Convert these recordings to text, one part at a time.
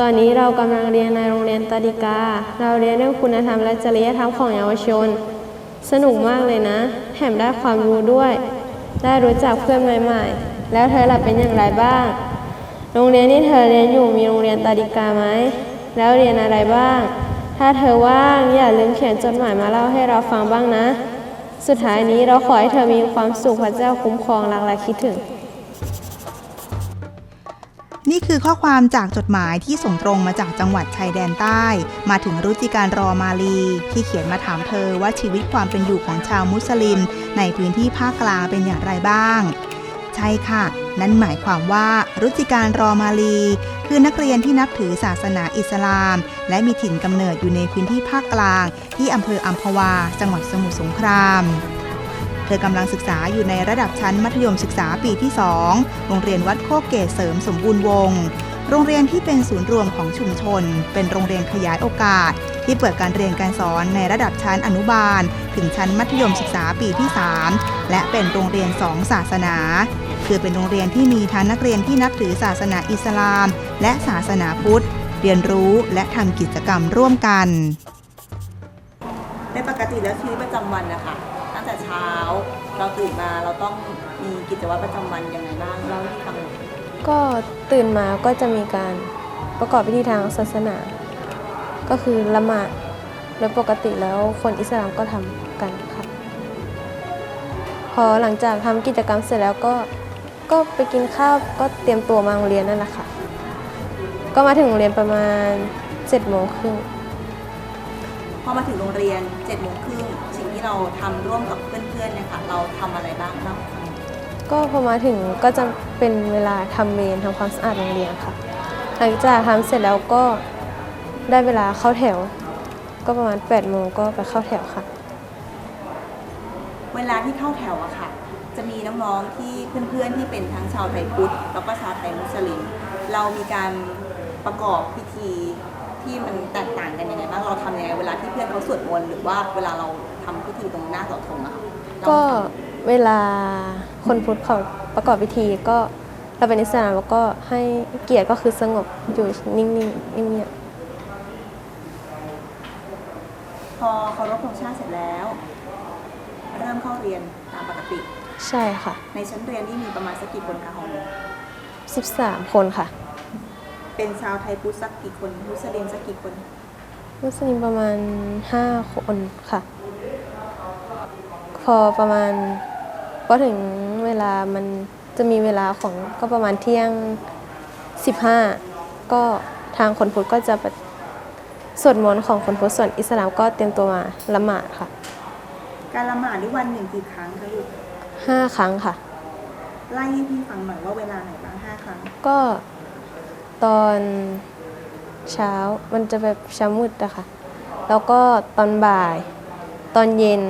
ตอนนี้เรากำลังเรียนในโรงเรียนตาดิกา เราเรียนเรื่องคุณธรรมและจริยธรรมของเยาวชน สนุกมากเลยนะ แถมได้ความรู้ด้วย ได้รู้จักเพื่อนใหม่ๆ แล้วเธอล่ะเป็นอย่างไรบ้าง โรงเรียนที่เธอเรียนอยู่มีโรงเรียนตาดิกาไหม แล้วเรียนอะไรบ้าง ถ้าเธอว่างอย่าลืมเขียนจดหมายมาเล่าให้เราฟังบ้างนะ สุดท้ายนี้เราขอให้เธอมีความสุขพระเจ้าคุ้มครองรักและคิดถึง นี่คือข้อความจากจดหมายที่ส่งตรงมาจากจังหวัดชายแดนใต้ มาถึงรุจิการรอมาลี ที่เขียนมาถามเธอว่าชีวิตความเป็นอยู่ของชาวมุสลิม ในพื้นที่ภาคกลางเป็นอย่างไรบ้าง ใช่ค่ะ นั่นหมายความว่ารุจิการรอมาลี คือนักเรียนที่นับถือศาสนาอิสลาม และมีถิ่นกำเนิดอยู่ในพื้นที่ภาคกลาง ที่อำเภออัมพวา จังหวัดสมุทรสงคราม เธอกำลังศึกษาอยู่ในระดับชั้นมัธยมศึกษาปีที่ 2 โรงเรียนวัดโคกเกตเสริมสมบูรณ์วงศ์โรงเรียนที่เป็นศูนย์รวมของชุมชน เป็นโรงเรียนขยายโอกาส ที่เปิดการเรียนการสอนในระดับชั้นอนุบาล ถึงชั้นมัธยมศึกษาปีที่ 3 และเป็นโรงเรียนสองศาสนา คือเป็นโรงเรียนที่มีทั้งนักเรียนที่นับถือศาสนาอิสลาม และศาสนาพุทธ เรียนรู้และทำกิจกรรมร่วมกัน ในปกติแล้วชีวิตประจำวันนะคะ แต่เช้า เราตื่นมาเราต้องมีกิจวัตรประจำวันยังไงบ้างเล่าให้ฟังหน่อยก็ตื่นมาก็จะมีการประกอบพิธีทางศาสนา ก็คือละหมาดโดยปกติแล้วคนอิสลามก็ทำกันค่ะ พอหลังจากทำกิจกรรมเสร็จแล้วก็ก็ไปกินข้าวก็เตรียมตัวมาโรงเรียนนั่นแหละค่ะ ก็มาถึงโรงเรียนประมาณ7จ็ดโมงครึ่งพอมาถึงโรงเรียน7จ็ดโมงครึ่งสิ่งที่ เราทำร่วมกับเพื่อนๆเนี่ยค่ะเราทำอะไรบ้างเล่าให้ฟังหน่อยก็พอมาถึงก็จะเป็นเวลาทำเวรทำความสะอาดโรงเรียนค่ะ หลังจากทำเสร็จแล้วก็ได้เวลาเข้าแถว ก็ประมาณ8ปดโมงก็ไปเข้าแถวค่ะ เวลาที่เข้าแถวอะค่ะ จะมีน้องๆที่เพื่อนๆที่เป็นทั้งชาวไทยพุทธแล้วก็ชาวไทยมุสลิม เรามีการประกอบพิธี ที่มันแตกต่างกันยังไงบ้างเราทำยังไงเวลาที่เพื่อนเขาสวดมนต์หรือว่าเวลาเราทำพิธีตรงหน้าเสาธงอะค่ะเราก็เวลาคนพุทธเขาประกอบพิธีก็เราเป็นอิสลามแล้วก็ให้เกียรติก็คือสงบอยู่นิ่งๆเงียบพอเคารพธงชาติเสร็จแล้ว เริ่มเข้าเรียนตามปกติ ๆใช่ค่ะ ในชั้นเรียนนี่มีประมาณสักกี่คนคะของหนู 13 คนค่ะ เป็นชาวไทยพุทธสักกี่คนมุสลิมสักกี่คน มุสลิมประมาณ 5 คนค่ะ พอประมาณพอถึงเวลามันจะมีเวลาของก็ประมาณเที่ยง 15 ก็ทางคนพุทธก็จะไปสวดมนต์ของคนพุทธส่วนอิสลามก็เตรียมตัวมาละหมาดค่ะ การละหมาดนี่วันหนึ่งกี่ครั้งคะลูก5ครั้งค่ะ ไล่ให้พี่ฟังหน่อยว่าเวลาไหนบ้างห้าครั้ง ก็ ตอนเช้ามันจะแบบเช้ามืดอะค่ะ แล้วก็ตอนบ่าย ตอนเย็น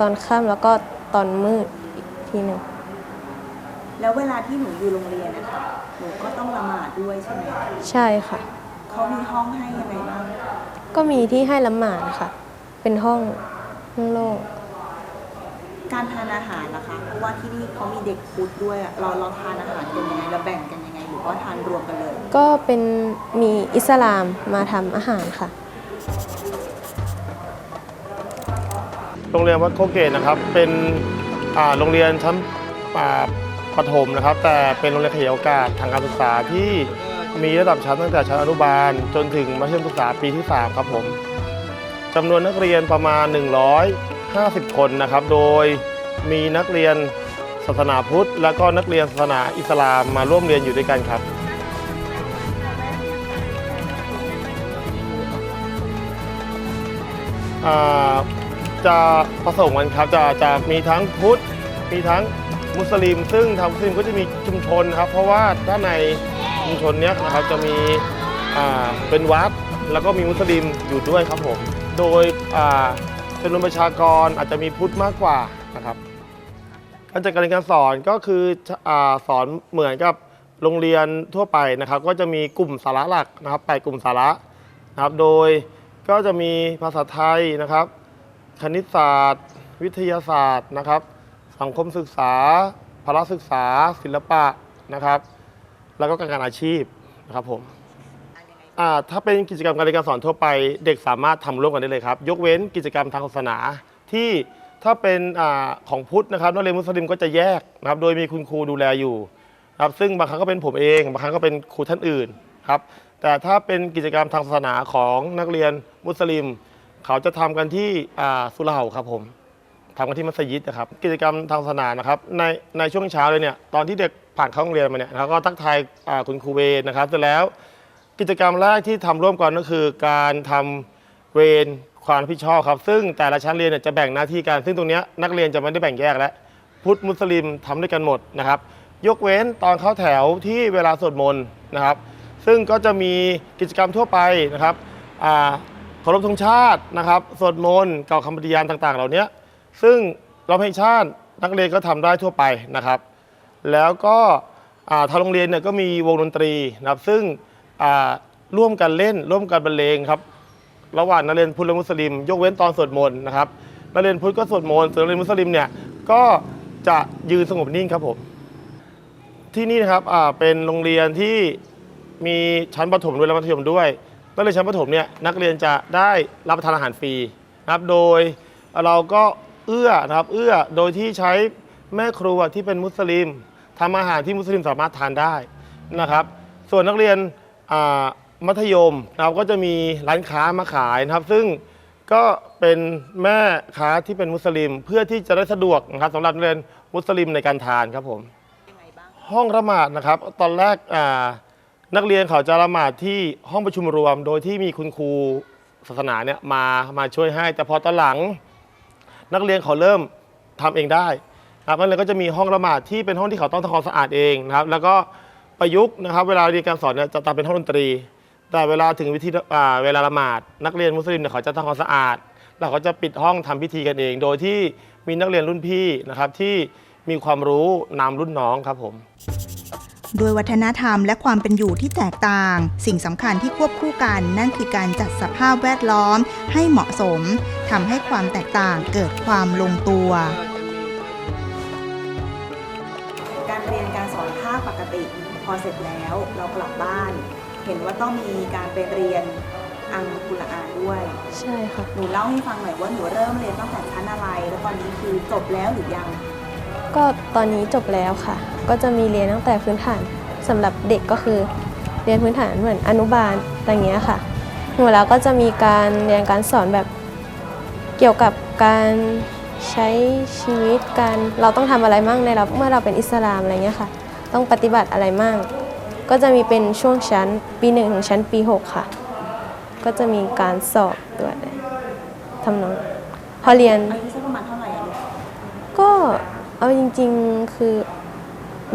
ตอนค่ำแล้วก็ตอนมืดอีกทีหนึ่งแล้วเวลาที่หนูอยู่โรงเรียนนะคะหนูก็ต้องละหมาดด้วยใช่ไหมใช่ค่ะ เขามีห้องให้ยังไงบ้าง ก็มีที่ให้ละหมาดค่ะ เป็นห้องห้องโล่งการทานอาหารนะคะเพราะว่าที่นี่เขามีเด็กพุทธด้วยอะเราเราทานอาหารกันยังไงเราแบ่งกันยังไงหรือ ว่าทานรวมกันเลย ก็เป็นมีอิสลามมาทำอาหารค่ะ โรงเรียนวัดโคเกตนะครับเป็นอ่าโรงเรียนชั้นอ่าประถมนะครับ แต่เป็นโรงเรียนขยายโอกาสทางการศึกษาที่มีระดับชั้นตั้งแต่ชั้นอนุบาล จนถึงมัธยมศึกษาปีที่ 3 ครับผมจำนวนนักเรียนประมาณ 150 คนนะครับ โดยมีนักเรียน ศาสนาพุทธ และก็นักเรียนศาสนาอิสลามมาร่วมเรียนอยู่ด้วยกันครับ จะผสมกันครับจะจะมีทั้งพุทธ มีทั้งมุสลิม ซึ่งทางมุสลิมก็จะมีชุมชนครับ เพราะว่าด้านในชุมชนเนี้ยนะครับจะมีเป็นวัดแล้วก็มีมุสลิมอยู่ด้วยครับผม โดยจำนวนประชากรอาจจะมีพุทธมากกว่านะครับ การจัดการเรียนการสอนก็คืออสอนเหมือนกับโรงเรียนทั่วไปนะครับ ก็จะมีกลุ่มสาระหลักนะครับแปดกลุ่มสาระนะครับ โดยก็จะมีภาษาไทยนะครับ คณิตศาสตร์ วิทยาศาสตร์นะครับ สังคมศึกษาพละศึกษา ศิลปะนะครับ แล้วก็การงานอาชีพนะครับผมถ้าเป็นกิจกรรมการเรียนการสอนทั่วไป เด็กสามารถทำร่วมกันได้เลยครับ ยกเว้นกิจกรรมทางศาสนาที่ ถ้าเป็นอาของพุทธนะครับนักเรียนมุสลิมก็จะแยกนะครับ โดยมีคุณครูดูแลอยู่ครับซึ่งบางครั้งก็เป็นผมเองบางครั้งก็เป็นครูท่านอื่นครับ แต่ถ้าเป็นกิจกรรมทางศาสนาของนักเรียนมุสลิม เขาจะทำกันที่อ่าสุเหร่าครับผม ทำกันที่มัสยิดนะครับ กิจกรรมทางศาสนานะครับในในช่วงเช้าเลยเนี่ยตอนที่เด็กผ่านเข้าโรงเรียนมาเนี่ยแล้วก็ทักทายอ่าคุณครูเวรนะครับเสร็จแล้ว กิจกรรมแรกที่ทำร่วมกันก็คือการทำเวร ความรับผิดชอบครับ ซึ่งแต่ละชั้นเรียนเนี่ยจะแบ่งหน้าที่กันซึ่งตรงเนี้ยนักเรียนจะไม่ได้แบ่งแยกแล้วพุทธมุสลิมทำด้วยกันหมดนะครับ ยกเว้นตอนเข้าแถวที่เวลาสวดมนต์นะครับ ซึ่งก็จะมีกิจกรรมทั่วไปนะครับอ่าเคารพธงชาตินะครับสวดมนต์กล่าวคำปฏิญาณต่าง ๆ เหล่านี้ซึ่งเร้องเพลงชาตินักเรียนก็ทำได้ทั่วไปนะครับ แล้วก็อ่าทางโรงเรียนเนี่ยก็มีวงดนตรีนะครับซึ่งอ่าร่วมกันเล่นร่วมกันบรรเลงครับ ระหว่างนักเรียนพุทธและมุสลิม ยกเว้นตอนสวดมนต์นะครับนักเรียนพุทธก็สวดมนต์ส่วนนักเรียนมุสลิมเนี่ยก็จะยืนสงบนิ่งครับผมที่นี่นะครับอ่าเป็นโรงเรียนที่มีชั้นประถมด้วยและมัธยมด้วยนักเรียนชั้นประถมเนี่ยนักเรียนจะได้รับประทานอาหารฟรีนะครับโดยเราก็เอื้อนะครับเอื้อโดยที่ใช้แม่ครัวที่เป็นมุสลิมทำอาหารที่มุสลิมสามารถทานได้นะครับ ส่วนนักเรียนอ่า มัธยมนะครับก็จะมีร้านค้ามาขายนะครับ ซึ่งก็เป็นแม่ค้าที่เป็นมุสลิม เพื่อที่จะได้สะดวกนะครับสำหรับนักเรียนมุสลิมในการทานครับผม ยังไงบ้าง ห้องละหมาดนะครับ ตอนแรกอ่านักเรียนเขาจะละหมาดที่ห้องประชุมรวม โดยที่มีคุณครูศาสนาเนี่ยมามาช่วยให้ แต่พอตอนหลัง นักเรียนเขาเริ่มทำเองได้นะครับนักเรียนก็จะมีห้องละหมาดที่เป็นห้องที่เขาต้องทำความสะอาดเองนะครับ แล้วก็ประยุกต์นะครับ เวลาเรียนการสอนเนี่ยจะทำเป็นห้องดนตรี แต่เวลาถึงวิธีอ่าเวลาละหมาดนักเรียนมุสลิมเนี่ยเขาจะทำความสะอาด แล้วเขาจะปิดห้องทำพิธีกันเอง โดยที่มีนักเรียนรุ่นพี่นะครับที่มีความรู้นำรุ่นน้องครับผมด้วยวัฒนธรรมและความเป็นอยู่ที่แตกต่าง สิ่งสำคัญที่ควบคู่กันนั่นคือการจัดสภาพแวดล้อมให้เหมาะสมทำให้ความแตกต่างเกิดความลงตัว การเรียนการสอนภาคปกติ พอเสร็จแล้วเรากลับบ้าน เห็นว่าต้องมีการไปเรียนอังกุรอานด้วย ใช่ค่ะ หนูเล่าให้ฟังหน่อยว่าหนูเริ่มเรียนตั้งแต่ชั้นอะไร แล้วตอนนี้คือจบแล้วหรือยัง ก็ตอนนี้จบแล้วค่ะ ก็จะมีเรียนตั้งแต่พื้นฐานสำหรับเด็กก็คือ เรียนพื้นฐานเหมือนอนุบาลอะไรอย่างเงี้ยค่ะหนูแล้วก็จะมีการเรียนการสอนแบบเกี่ยวกับการใช้ชีวิตการเราต้องทำอะไรมั่งในเราเมื่อเราเป็นอิสลามอะไรเงี้ยค่ะ ต้องปฏิบัติอะไรมั่ง ก็จะมีเป็นช่วงชั้นปีหนึ่งถึงชั้นปีหกค่ะ ก็จะมีการสอบด้วยทำนองพอเรียนอายุสักประมาณเท่าไหร่อะลูกก็เอาจริงๆคือ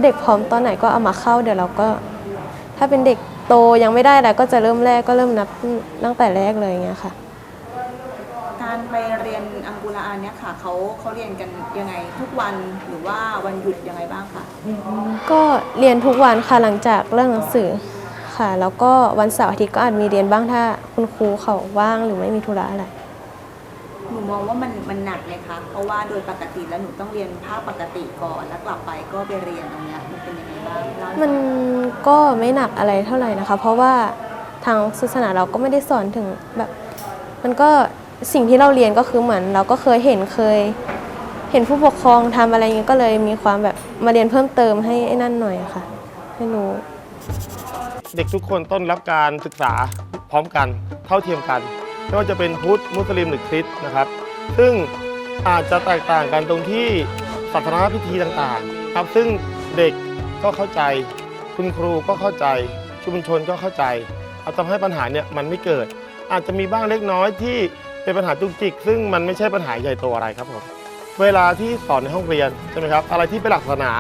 เด็กพร้อมตอนไหนก็เอามาเข้าเดี๋ยวเราก็ ถ้าเป็นเด็กโตยังไม่ได้แล้วก็จะเริ่มแรกก็เริ่มนับตั้งแต่แรกเลยอย่างเงี้ยค่ะ การไปเรียน อังกุรอานเนี่ยค่ะเขาเขาเรียนกันยังไงทุกวันหรือว่าวันหยุดยังไงบ้างคะก็เรียนทุกวันค่ะหลังจากเรื่องหนังสือค่ะ แล้วก็วันเสาร์อาทิตย์ก็อาจมีเรียนบ้างถ้าคุณครูเขาว่างหรือไม่มีธุระอะไร หนูมองว่ามันมันหนักไหมคะเพราะว่าโดยปกติแล้วหนูต้องเรียนภาคปกติก่อนแล้วกลับไปก็ไปเรียนตรงเนี้ยมันเป็นยังไงบ้างเล่าให้มันฟังก็ไม่หนักอะไรเท่าไหร่นะคะ เพราะว่าทางศาสนาเราก็ไม่ได้สอนถึงแบบ มันก็ สิ่งที่เราเรียนก็คือเหมือน เราก็เคยเห็นเคย เห็นผู้ปกครองทำอะไรเงี้ยก็เลยมีความแบบมาเรียนเพิ่มเติมให้ไอ้นั่นหน่อยค่ะ ให้รู้เด็กทุกคนต้องรับการศึกษาพร้อมกันเท่าเทียมกันไม่ว่าจะเป็นพุทธมุสลิมหรือคริสต์นะครับ ซึ่งอาจจะแตกต่างกันตรงที่ศาสนาพิธีต่างๆ ครับซึ่งเด็กก็เข้าใจคุณครูก็เข้าใจชุมชนก็เข้าใจเอาทำให้ปัญหาเนี่ยมันไม่เกิด อาจจะมีบ้างเล็กน้อยที่ เป็นปัญหาจุกจิก ซึ่งมันไม่ใช่ปัญหาใหญ่โตอะไรครับผมเวลาที่สอนในห้องเรียนใช่ไหมครับ อะไรที่เป็นหลักศาสนา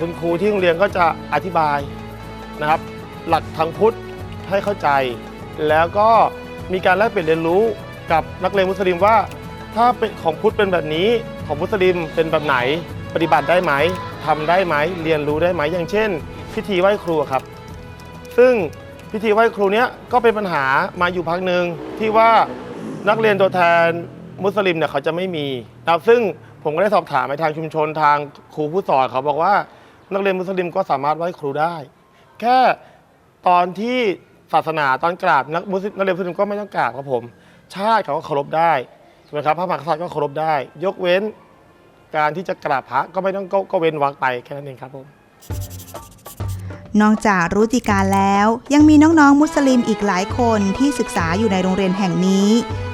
คุณครูที่โรงเรียนก็จะอธิบายนะครับ หลักทางพุทธให้เข้าใจ แล้วก็มีการแลกเปลี่ยนเรียนรู้กับนักเรียนมุสลิมว่า ถ้าเป็นของพุทธเป็นแบบนี้ของมุสลิมเป็นแบบไหนปฏิบัติได้ไหมทำได้ไหมเรียนรู้ได้ไหมอย่างเช่น พิธีไหว้ครูครับ ซึ่งพิธีไหว้ครูเนี้ยก็เป็นปัญหามาอยู่พักหนึ่งที่ว่า นักเรียนตัวแทนมุสลิมเนี่ยเขาจะไม่มีนะครับซึ่งผมก็ได้สอบถามไปทางชุมชนทางครูผู้สอนเขาบอกว่า นักเรียนมุสลิมก็สามารถไหว้ครูได้ แค่ตอนที่ศาสนาตอนกราบนักมุสลิมนักเรียนมุสลิมก็ไม่ต้องกราบครับผม ชาติเขาก็เคารพได้ใช่ไหมครับพระมหากษัตริย์ก็เคารพได้ ยกเว้นการที่จะกราบพระก็ไม่ต้องก็ก็เว้นวรรคไปแค่นั้นเองครับผม นอกจากรุจิการแล้ว ยังมีน้องๆมุสลิมอีกหลายคนที่ศึกษาอยู่ในโรงเรียนแห่งนี้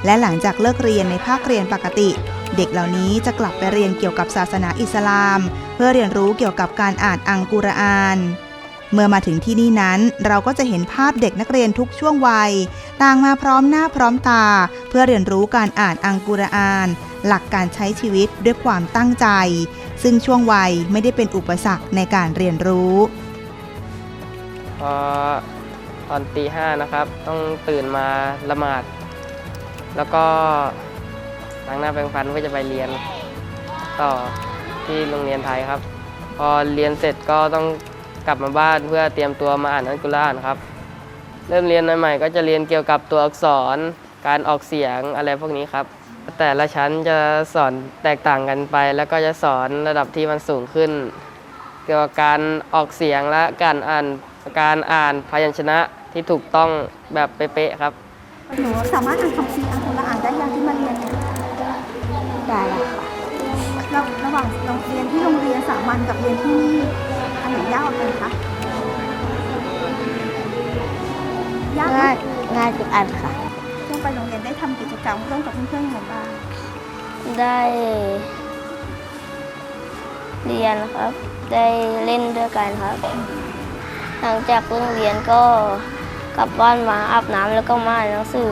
และหลังจากเลิกเรียนในภาคเรียนปกติ เด็กเหล่านี้จะกลับไปเรียนเกี่ยวกับศาสนาอิสลาม เพื่อเรียนรู้เกี่ยวกับการอ่านอังกุรอาน เมื่อมาถึงที่นี่นั้นเราก็จะเห็นภาพเด็กนักเรียนทุกช่วงวัย ต่างมาพร้อมหน้าพร้อมตา เพื่อเรียนรู้การอ่านอังกุรอาน หลักการใช้ชีวิตด้วยความตั้งใจ ซึ่งช่วงวัยไม่ได้เป็นอุปสรรคในการเรียนรู้ พอตอนตีห้านะครับ ต้องตื่นมาละหมาด แล้วก็ล้างหน้าแปรงฟันเพื่อจะไปเรียน ต่อที่โรงเรียนไทยครับ พอเรียนเสร็จก็ต้องกลับมาบ้านเพื่อเตรียมตัวมาอ่านอัลกุรอานครับ เริ่มเรียนใหม่ๆก็จะเรียนเกี่ยวกับตัวอักษร การออกเสียงอะไรพวกนี้ครับ แต่ละชั้นจะสอนแตกต่างกันไป แล้วก็จะสอนระดับที่มันสูงขึ้น เกี่ยวกับการออกเสียงและการอ่าน การอ่านพยัญชนะที่ถูกต้องแบบเป๊ะๆครับ หนูสามารถอ่านคำซีอัลกุรอานได้ยังที่มาเรียนเนี่ยได้แล้วค่ะเราระหว่างเราเรียนที่โรงเรียนสามัญกับเรียนที่นี่อันไหนยากกว่ากันคะยากไหมง่ายง่ายทุกอันค่ะ ช่วงไปโรงเรียนได้ทำกิจกรรมร่วมกับเพื่อนๆยังไงบ้างได้เรียนครับ ได้เล่นด้วยกันครับห ลังจากเลิกเรียนก็กลับบ้านมาอาบน้ำแล้วก็มาอ่านหนังสือ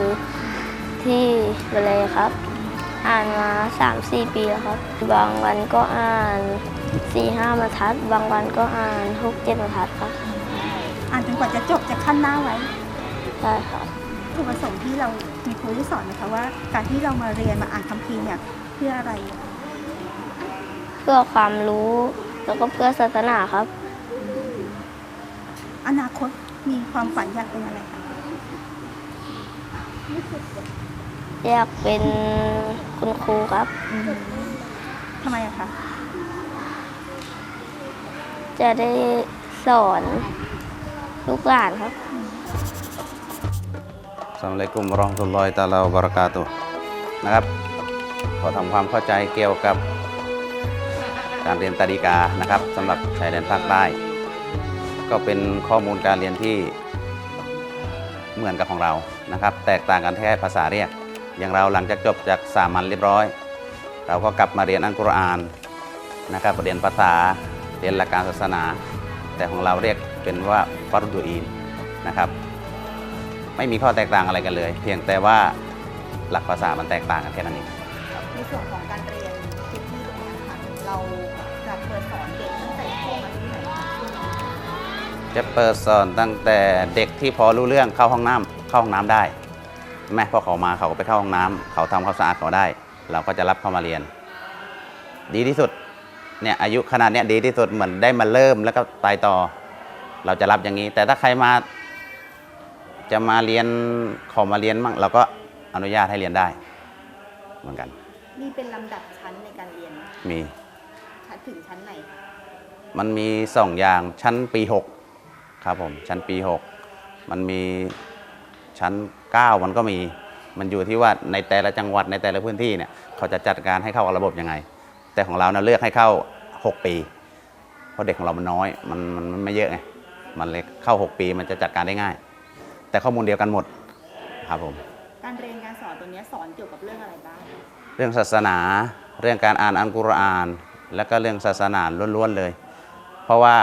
ที่วิเลยครับ อ่านมา 3 4 ปีแล้วครับ บางวันก็อ่าน4 5บรรทัด บางวันก็อ่าน6 7บรรทัดครับอ่านจนกว่าจะจบจะขั้นหน้าไว้ได้ครับจุดประสงค์ที่เรามีครูที่สอนนะคะว่า การที่เรามาเรียนมาอ่านคัมภีร์เนี่ยเพื่ออะไร เพื่อความรู้แล้วก็เพื่อศาสนาครับ อนาคตมีความฝันอยากเป็นอะไรคะอยากเป็นคุณครูครับ อืมทำไมอะคะจะได้สอนลูกหลานครับอัสสลามุอะลัยกุมวะเราะห์มะตุลลอฮิตะอาลาวะบะเราะกาตุฮ์นะครับ ขอทำความเข้าใจเกี่ยวกับการเรียนตาดีกานะครับสำหรับชายแดนภาคใต้ ก็เป็นข้อมูลการเรียนที่เหมือนกับของเรานะครับ แตกต่างกันแค่ภาษาเรียก อย่างเราหลังจากจบจากสามัญเรียบร้อย เราก็กลับมาเรียนอัลกุรอานนะครับเรียนภาษาเรียนหลักการศาสนา แต่ของเราเรียกเป็นว่าฟารุดูอีนนะครับ ไม่มีข้อแตกต่างอะไรกันเลย เพียงแต่ว่าหลักภาษามันแตกต่างกันแค่นั้นเองในส่วนของการเรียนที่ที่ตรงนี้ค่ะเราจะเปิดสอนเด็กตั้งแต่ช่วงอายุไหน จะเปิดสอนตั้งแต่เด็กที่พอรู้เรื่องเข้าห้องน้ำเข้าห้องน้ำได้ แม่พอเขามาเขาก็ไปเข้าห้องน้ำเขาทำความสะอาดเขาได้ เราก็จะรับเข้ามาเรียน ดีที่สุดเนี่ยอายุขนาดเนี้ยดีที่สุดเหมือนได้มาเริ่มแล้วก็ไปต่อ เราจะรับอย่างนี้ แต่ถ้าใครมา จะมาเรียนขอมาเรียนมั่งเราก็อนุญาตให้เรียนได้เหมือนกันนี่เป็นลำดับชั้นในการเรียนมี ชั้นถึงชั้นไหนคะมันมีสองอย่างชั้นปี6 ครับผมชั้นปี 6 มันมีชั้น 9 มันก็มีมันอยู่ที่ว่าในแต่ละจังหวัดในแต่ละพื้นที่เนี่ยเขาจะจัดการให้เข้ากับระบบยังไง แต่ของเราเนะเลือกให้เข้า 6 ปี เพราะเด็กของเรามันน้อยมันมันมันไม่เยอะไงมันเลยเข้า 6 ปีมันจะจัดการได้ง่าย แต่ข้อมูลเดียวกันหมดครับผมการเรียนการสอนตัวเนี้ยสอนเกี่ยวกับเรื่องอะไรบ้างเรื่องศาสนาเรื่องการอ่านอัลกุรอาน แล้วก็เรื่องศาสนาล้วนๆเลย เพราะว่า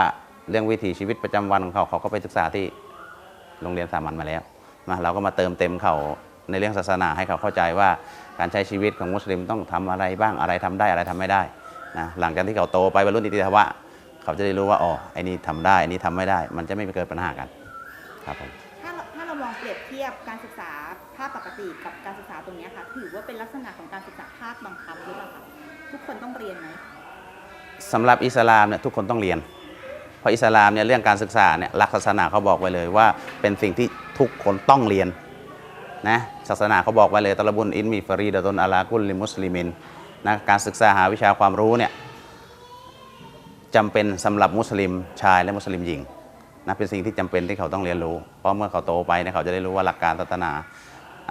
เรื่องวิถีชีวิตประจำวันของเขาเขาก็ไปศึกษาที่โรงเรียนสามัญมาแล้วนะเราก็มาเติมเต็มเขาในเรื่องศาสนาให้เขาเข้าใจว่าการใช้ชีวิตของมุสลิมต้องทำอะไรบ้างอะไรทำได้อะไรทำไม่ได้นะหลังจากที่เขาโตไปบรรลุนิติภาวะเขาจะได้รู้ว่าอ๋อไอ้นี่ทำได้ไอ้นี่ทำไม่ได้ มันจะไม่เกิดปัญหากันครับผมถ้าเราถ้าเราลองเปรียบเทียบการศึกษาภาคปกติกับการศึกษาตรงเนี้ยค่ะถือว่าเป็นลักษณะของการศึกษาภาคบังคับหรือเปล่าคะทุกคนต้องเรียนไหมสำหรับอิสลามเนี่ยทุกคนต้องเรียน เพราะอิสลามเนี่ยเรื่องการศึกษาเนี่ยหลักศาสนาเขาบอกไว้เลยว่า เป็นสิ่งที่ทุกคนต้องเรียนนะศาสนาเขาบอกไว้เลยตะลบุญอินมีฟรีดะตนอาลากุลลิมุสลิมินนะการศึกษาหาวิชาความรู้เนี่ยจำเป็นสำหรับมุสลิมชายและมุสลิมหญิงนะเป็นสิ่งที่จำเป็นที่เขาต้องเรียนรู้ เพราะเมื่อเขาโตไปเนี่ยเขาจะได้รู้ว่าหลักการศาสนา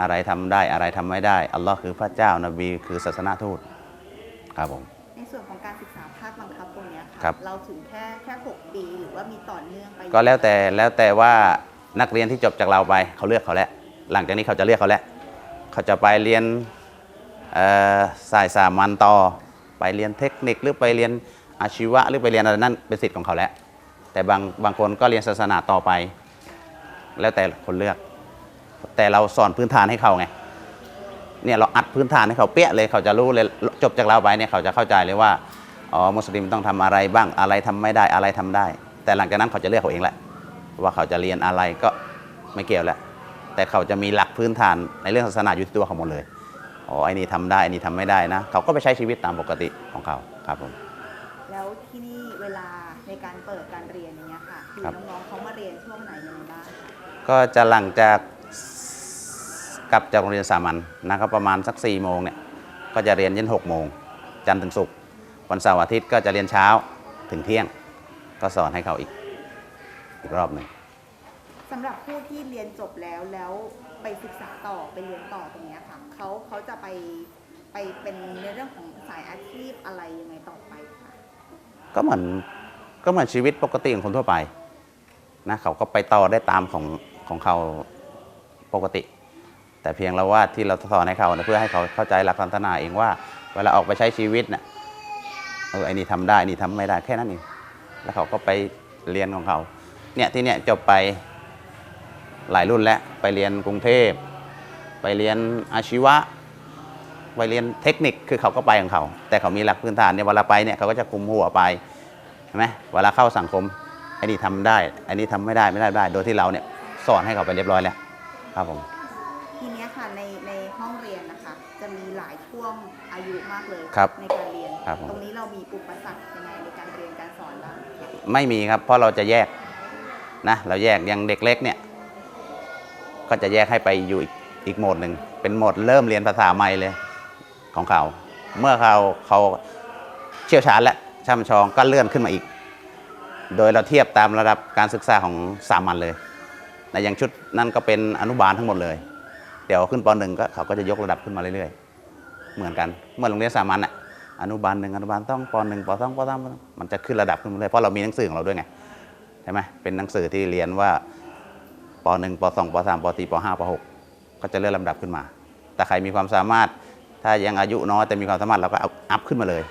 อะไรทำได้อะไรทำไม่ได้ อัลลอฮ์คือพระเจ้านบีคือศาสนาทูตครับผมในส่วนของการศึกษา คับตรงเนี้ยครัค่ะบเราถึงแค่แค่6ปีหรือว่ามีต่อเนื่องไปก็แล้วแต่แล้วแต่ว่านักเรียนที่จบจากเราไปเขาเลือกเขาแล้วหลังจากนี้เขาจะเลือกเขาแล้วเขาจะไปเรียนเอ่อสายสามัญต่อไปเรียนเทคนิคหรือไปเรียนอาชีวะหรือไปเรียนอะไรนั่นเป็นสิทธิ์ของเขาแล้ว แต่บางบางคนก็เรียนศาสนาต่อไป แล้วแต่คนเลือก แต่เราสอนพื้นฐานให้เขาไงเนี่ยเราอัดพื้นฐานให้เขาเปี้ยเลยเขาจะรู้เลยจบจากเราไปเนี่ยเขาจะเข้าใจเลยว่า อ๋อมุสลิมต้องทำอะไรบ้างอะไรทำไม่ได้อะไรทำได้ แต่หลังจากนั้นเขาจะเลือกเขาเองแหละ ว่าเขาจะเรียนอะไรก็ไม่เกี่ยวแล้วแต่เขาจะมีหลักพื้นฐานในเรื่องศาสนาอยู่ที่ตัวเขาหมดเลยอ๋อไอ้นี่ทำได้ไอ้นี่ทำไม่ได้นะ เขาก็ไปใช้ชีวิตตามปกติของเขาครับผมแล้วที่นี่เวลาในการเปิดการเรียนอย่างเงี้ยค่ะคือครับน้องๆเขามาเรียนช่วงไหนยังไงบ้างคะก็จะหลังจากกลับจากโรงเรียนสามัญนะครับประมาณสัก4ี่โมงเนี่ยก็จะเรียนยันหกโมงจันทร์ถึงศุกร์ วันเสาร์อาทิตย์ก็จะเรียนเช้าถึงเที่ยง ก็สอนให้เขาอีกอีกรอบหนึ่งสำหรับผู้ที่เรียนจบแล้วแล้วไปศึกษาต่อไปเรียนต่อตรงเนี้ยค่ะเขาเขาจะไปไปเป็นในเรื่องของสายอาชีพอะไรยังไงต่อไปคะก็เหมือนก็เหมือนชีวิตปกติของคนทั่วไปนะเขาก็ไปต่อได้ตามของของเขาปกติ แต่เพียงเราว่าที่เราสอนให้เขาเนี่ยเพื่อให้เขาเข้าใจหลักศาสนาเองว่า เวลาออกไปใช้ชีวิตเนี่ย เออไอ้นี่ทำได้ไอ้นี่ทำไม่ได้แค่นั้นเองแล้วเขาก็ไปเรียนของเขา เนี่ยที่เนี่ยจบไปหลายรุ่นแล้วไปเรียนกรุงเทพ ไปเรียนอาชีวะ ไปเรียนเทคนิคคือเขาก็ไปของเขา แต่เขามีหลักพื้นฐานเนี่ยเวลาไปเนี่ยเขาก็จะคุมหัวไปใช่ไหมเวลาเข้าสังคมไอ้นี่ทำได้ไอ้นี่ทำไม่ได้ไม่ได้ไม่ได้ โดยที่เราเนี่ยสอนให้เขาไปเรียบร้อยแล้วครับผมทีเนี้ยค่ะในในห้องเรียนนะคะ จะมีหลายช่วงอายุมากเลยครับในการเรียน ครับผม ตรงนี้เรามีอุปสรรคยังไงในการเรียนการสอนบ้างไม่มีครับ เพราะเราจะแยกนะเราแยกอย่างเด็กเล็กเนี่ย ก็จะแยกให้ไปอยู่อีกอีกโหมดหนึ่งเป็นโหมดเริ่มเรียนภาษาใหม่เลยของเขา เมื่อเขาเขาเชี่ยวชาญและช่ำชองก็เลื่อนขึ้นมาอีก โดยเราเทียบตามระดับการศึกษาของสามัญเลยในอย่างชุดนั้นก็เป็นอนุบาลทั้งหมดเลย เดี๋ยวขึ้นปหนึ่งก็เขาก็จะยกระดับขึ้นมาเรื่อยๆ เหมือนกัน เมื่อโรงเรียนสามัญอะ อนุบาลหนึ่งอนุบาลต้องปหนึ่งปสองปสามมันจะขึ้นระดับขึ้นมาเลยเพราะเรามีหนังสือของเราด้วยไงใช่ไหมเป็นหนังสือที่เรียนว่าปหนึ่งปสองปสามปสี่ปห้าปหกก็จะเลื่อนลำดับขึ้นมา แต่ใครมีความสามารถ ถ้ายังอายุน้อยแต่มีความสามารถเราก็เอาอัพขึ้นมาเลย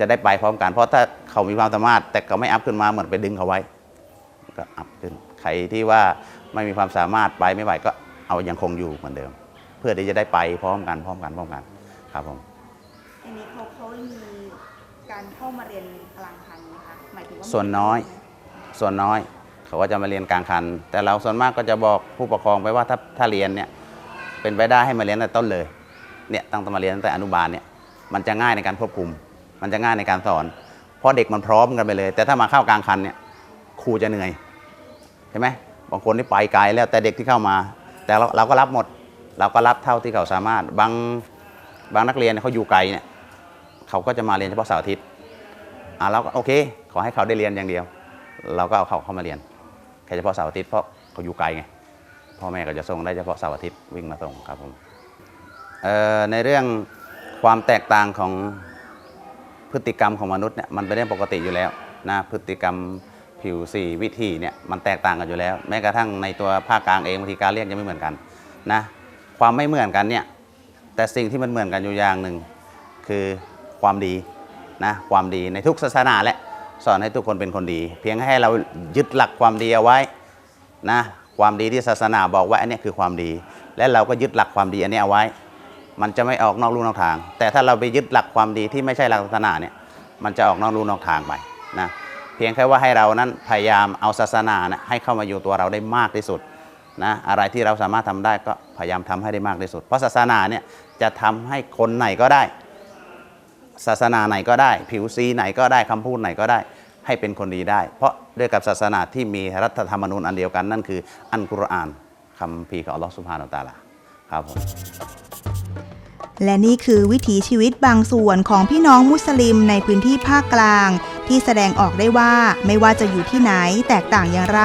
จะได้ไปพร้อมกัน เพราะถ้าเขามีความสามารถ แต่เขาไม่อัพขึ้นมาเหมือนไปดึงเขาไว้ ก็อัพขึ้น ใครที่ว่าไม่มีความสามารถไปไม่ไหวก็เอายังคงอยู่เหมือนเดิม เพื่อที่จะได้ไปพร้อมกันพร้อมกันพร้อมกันครับผม ทีนี้เขาเขามี การเข้ามาเรียนกลางคันไหมคะหมายถึงว่าส่วนน้อย ส่วนน้อย เขาก็จะมาเรียนกลางคัน แต่เราส่วนมากก็จะบอกผู้ปกครองไปว่าถ้าถ้าเรียนเนี่ยเป็นไปได้ให้มาเรียนตั้งแต่ต้นเลยเนี่ยตั้งแต่มาเรียนตั้งแต่อนุบาลเนี่ยมันจะง่ายในการควบคุม มันจะง่ายในการสอน เพราะเด็กมันพร้อมกันไปเลย แต่ถ้ามาเข้ากลางคันเนี่ยครูจะเหนื่อยใช่ไหมบางคนที่ไปไกลแล้วแต่เด็กที่เข้ามา แต่เราเราก็รับหมด เราก็รับเท่าที่เขาสามารถบางบางนักเรียนเนี่ยเขาอยู่ไกลเนี่ยเขาก็จะมาเรียนเฉพาะเสาร์อาทิตย์อะ เราก็โอเค ขอให้เขาได้เรียนอย่างเดียว เราก็เอาเขาเข้ามาเรียนแค่เฉพาะเสาร์อาทิตย์เพราะเขาอยู่ไกลไงพ่อแม่ก็จะส่งได้เฉพาะเสาร์อาทิตย์วิ่งมาส่งครับผมในเรื่องความแตกต่างของพฤติกรรมของมนุษย์เนี่ยมันเป็นเรื่องปกติอยู่แล้วนะพฤติกรรมผิวสีวิธีเนี่ยมันแตกต่างกันอยู่แล้ว แม้กระทั่งในตัวภาคกลางเองบางทีการเรียกยังไม่เหมือนกันนะความไม่เหมือนกันเนี่ยแต่สิ่งที่มันเหมือนกันอยู่อย่างหนึ่งคือความดี นะความดีในทุกศาสนาแหละสอนให้ทุกคนเป็นคนดี เพียงให้เรายึดหลักความดีเอาไว้นะความดีที่ศาสนาบอกว่าอันนี้คือความดี และเราก็ยึดหลักความดีอันนี้เอาไว้ มันจะไม่ออกนอกลู่นอกทาง แต่ถ้าเราไปยึดหลักความดีที่ไม่ใช่หลักศาสนาเนี่ยมันจะออกนอกลู่นอกทางไปนะเพียงแค่ว่าให้เรานั้นพยายามเอาศาสนานะให้เข้ามาอยู่ตัวเราได้มากที่สุดนะอะไรที่เราสามารถทำได้ก็พยายามทำให้ได้มากที่สุด เพราะศาสนาเนี่ยจะทำให้คนไหนก็ได้ ศาสนาไหนก็ได้ ผิวสีไหนก็ได้คำพูดไหนก็ได้ ให้เป็นคนดีได้ เพราะด้วยกับศาสนาที่มีรัฐธรรมนูญอันเดียวกันนั่นคืออันกุรอานคำพีของอัลลอฮฺสุบฮานาอัลตาลาครับผมและนี่คือวิถีชีวิตบางส่วนของพี่น้องมุสลิมในพื้นที่ภาคกลางที่ที่แสดงออกได้ว่าไม่ว่าจะอยู่ที่ไหนแตกต่างอย่างไร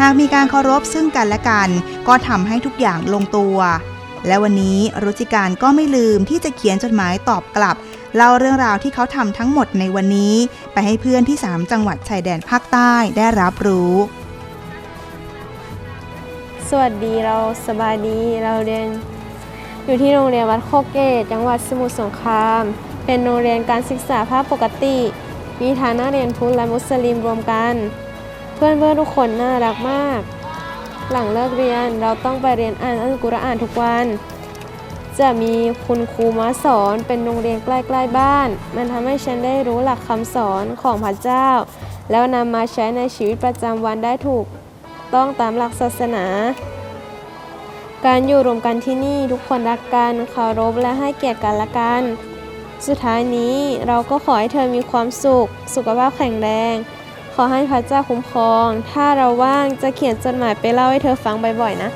หากมีการเคารพซึ่งกันและกัน ก็ทำให้ทุกอย่างลงตัว และวันนี้รุจิการก็ไม่ลืมที่จะเขียนจดหมายตอบกลับ เล่าเรื่องราวที่เขาทำทั้งหมดในวันนี้ ไปให้เพื่อนที่ 3 จังหวัดชายแดนภาคใต้ได้รับรู้ สวัสดีเราสบายดีเราเรียนอยู่ที่โรงเรียนวัดโคเกตจังหวัดสมุทรสงคราม เป็นโรงเรียนการศึกษาภาคปกติ มีฐานะเรียนพุทธและมุสลิมรวมกัน เพื่อนเพื่อนทุกคนน่ารักมาก หลังเลิกเรียนเราต้องไปเรียนอ่านอัลกุรอานทุกวัน จะมีคุณครูมาสอนเป็นโรงเรียนใกล้ๆบ้าน มันทำให้ฉันได้รู้หลักคำสอนของพระเจ้า แล้วนำมาใช้ในชีวิตประจำวันได้ถูกต้องตามหลักศาสนา การอยู่รวมกันที่นี่ทุกคนรักกันเคารพและให้เกียรติกันและกัน สุดท้ายนี้เราก็ขอให้เธอมีความสุข สุขภาพแข็งแรง ขอให้พระเจ้าคุ้มครอง ถ้าเราว่างจะเขียนจดหมายไปเล่าให้เธอฟังบ่อยๆนะ